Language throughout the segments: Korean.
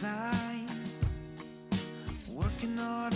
fine, working hard.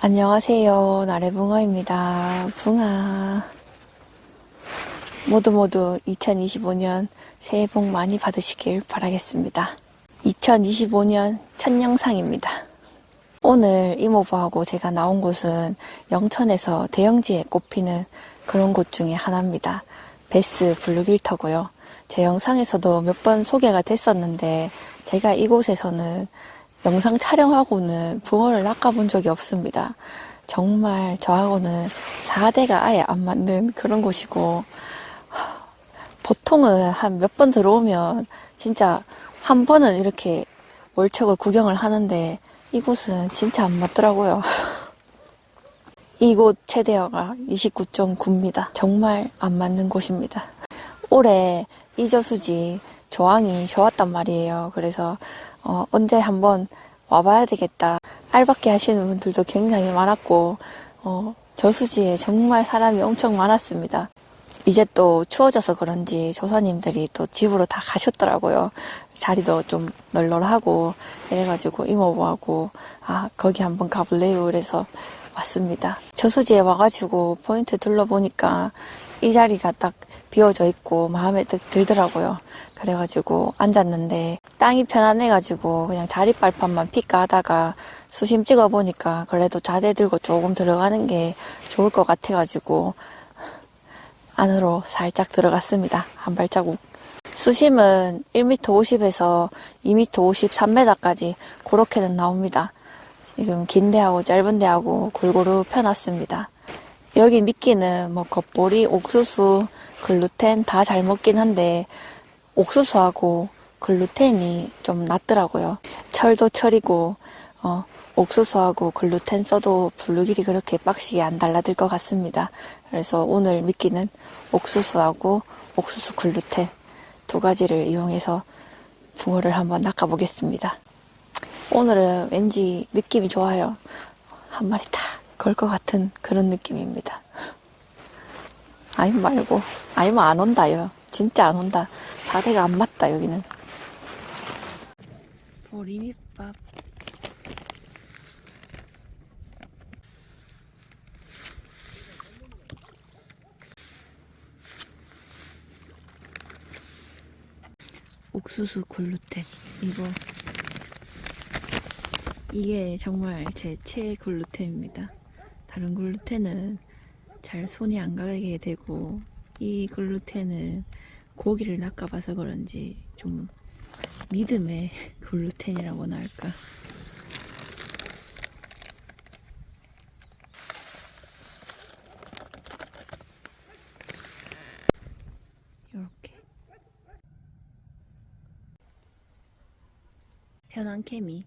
안녕하세요. 나래 붕어입니다. 붕아. 모두 모두 2025년 새해 복 많이 받으시길 바라겠습니다. 2025년 첫 영상입니다. 오늘 이모부하고 제가 나온 곳은 영천에서 대형지에 꼽히는 그런 곳 중에 하나입니다. 베스 블루길터고요. 제 영상에서도 몇 번 소개가 됐었는데 제가 이곳에서는 영상 촬영하고는 붕어를 낚아본 적이 없습니다. 정말 저하고는 4대가 아예 안 맞는 그런 곳이고 하, 보통은 한 몇 번 들어오면 진짜 한 번은 이렇게 월척을 구경을 하는데 이곳은 진짜 안 맞더라고요. 이곳 최대어가 29.9입니다. 정말 안 맞는 곳입니다. 올해 이저수지 조항이 좋았단 말이에요. 그래서 어, 언제 한번 와봐야 되겠다. 알밖에 하시는 분들도 굉장히 많았고 어, 저수지에 정말 사람이 엄청 많았습니다. 이제 또 추워져서 그런지 조사님들이 또 집으로 다 가셨더라고요. 자리도 좀 널널하고 이래가지고 이모부하고 아 거기 한번 가볼래요. 그래서 왔습니다. 저수지에 와가지고 포인트 둘러보니까 이 자리가 딱 비워져 있고 마음에 드- 들더라고요. 그래가지고 앉았는데 땅이 편안해가지고 그냥 자리발판만 피까 하다가 수심 찍어보니까 그래도 자대 들고 조금 들어가는 게 좋을 것 같아가지고 안으로 살짝 들어갔습니다. 한 발자국. 수심은 1m 50에서 2m 50, 3m까지 그렇게는 나옵니다. 지금 긴 데하고 짧은 데하고 골고루 펴놨습니다. 여기 미끼는 뭐 겉보리, 옥수수, 글루텐 다 잘 먹긴 한데 옥수수하고 글루텐이 좀 낫더라고요. 철도 철이고 어, 옥수수하고 글루텐 써도 블루길이 그렇게 빡시게 안 달라들 것 같습니다. 그래서 오늘 미끼는 옥수수하고 옥수수 글루텐 두 가지를 이용해서 붕어를 한번 낚아보겠습니다. 오늘은 왠지 느낌이 좋아요. 한 마리 딱 걸 것 같은 그런 느낌입니다. 아이 말고 아이면 안 온다요. 진짜 안 온다. 사대가 안 맞다 여기는. 보리밑밥. 옥수수 글루텐 이거 이게 정말 제 최애 글루텐입니다. 다른 글루텐은 잘 손이 안 가게 되고 이 글루텐은 고기를 낚아봐서 그런지 좀 믿음의 글루텐이라고나 할까. 이렇게 편한 케미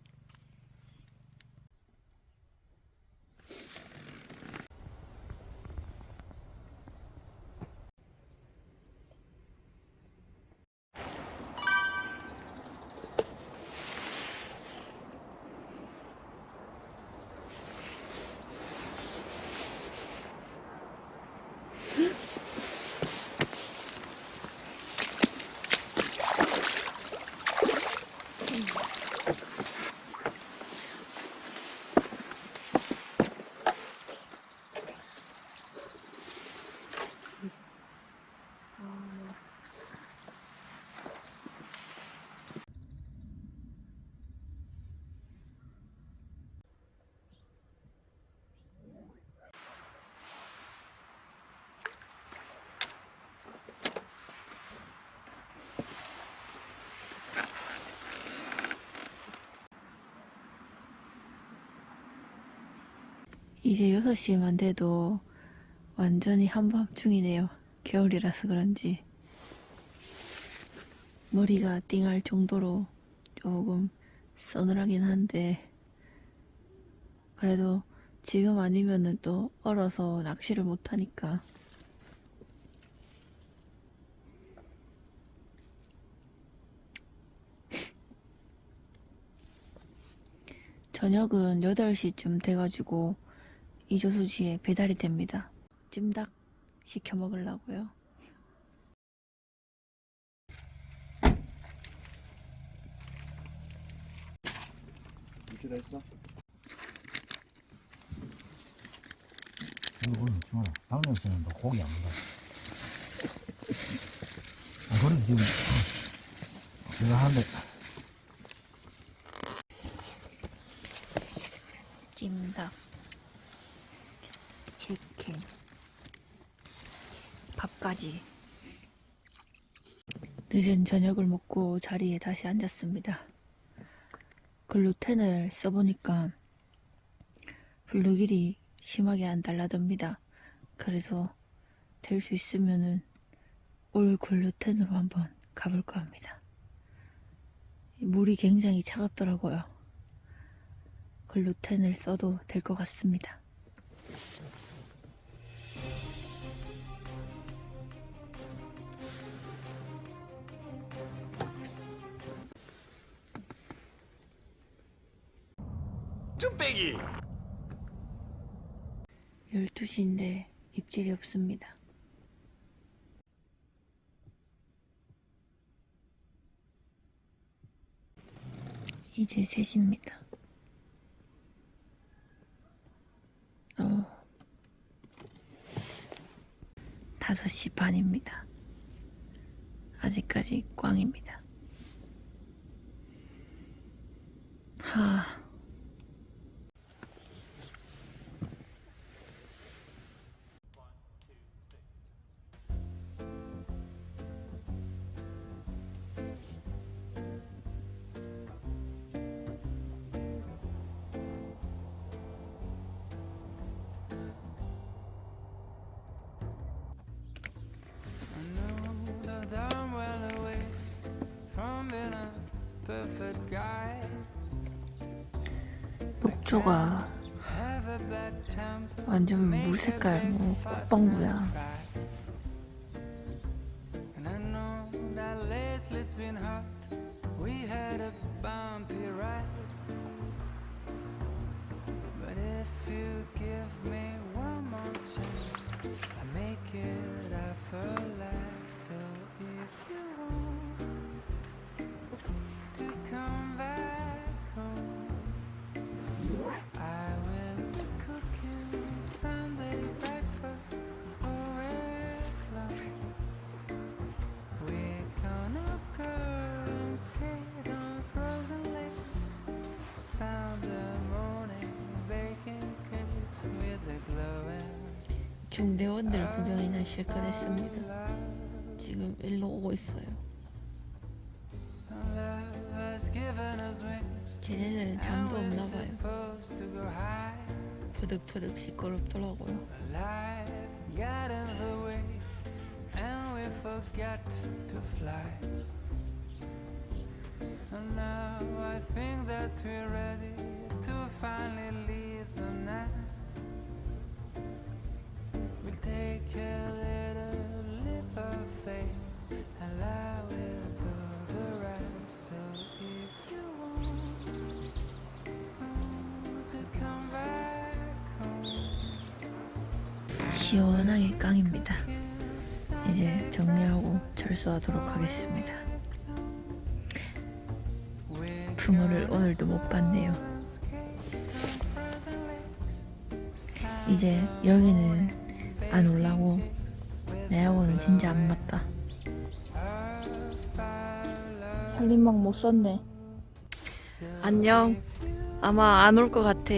이제 6시만 돼도 완전히 한밤중이네요. 겨울이라서 그런지. 머리가 띵할 정도로 조금 서늘하긴 한데, 그래도 지금 아니면은 또 얼어서 낚시를 못하니까. 저녁은 8시쯤 돼가지고 이조수지에 배달이 됩니다. 찜닭 시켜 먹으려고요. 이렇게 다 했어? 이거 오늘 주말 당면씨는 너 고기 안 먹어. 아, 그래 지금 어, 내가 하는데 찜닭 치킨 밥까지 늦은 저녁을 먹고 자리에 다시 앉았습니다. 글루텐을 써보니까 블루길이 심하게 안 달라듭니다. 그래서 될 수 있으면은 올 글루텐으로 한번 가볼까 합니다. 물이 굉장히 차갑더라고요. 글루텐을 써도 될 것 같습니다. 뚝배기 12시인데 입질이 없습니다. 이제 3시입니다. 어, 5시 반입니다. 아직까지 꽝입니다. 하. Temper. 완전 물색깔 big 뭐 국방부야. 중대원들 구경이나 실컷 했습니다. 지금 일로 오고 있어요. 쟤네들은 잠도 없나 봐요. 푸득푸득 시끄럽더라고요. 시원하게 깡입니다. 이제 정리하고 철수하도록 하겠습니다. 붕어를 오늘도 못 봤네요. 이제 여기는 안 올라고 내하고는 진짜 안 맞다. 살림막 못 썼네. 안녕. 아마 안 올 것 같아.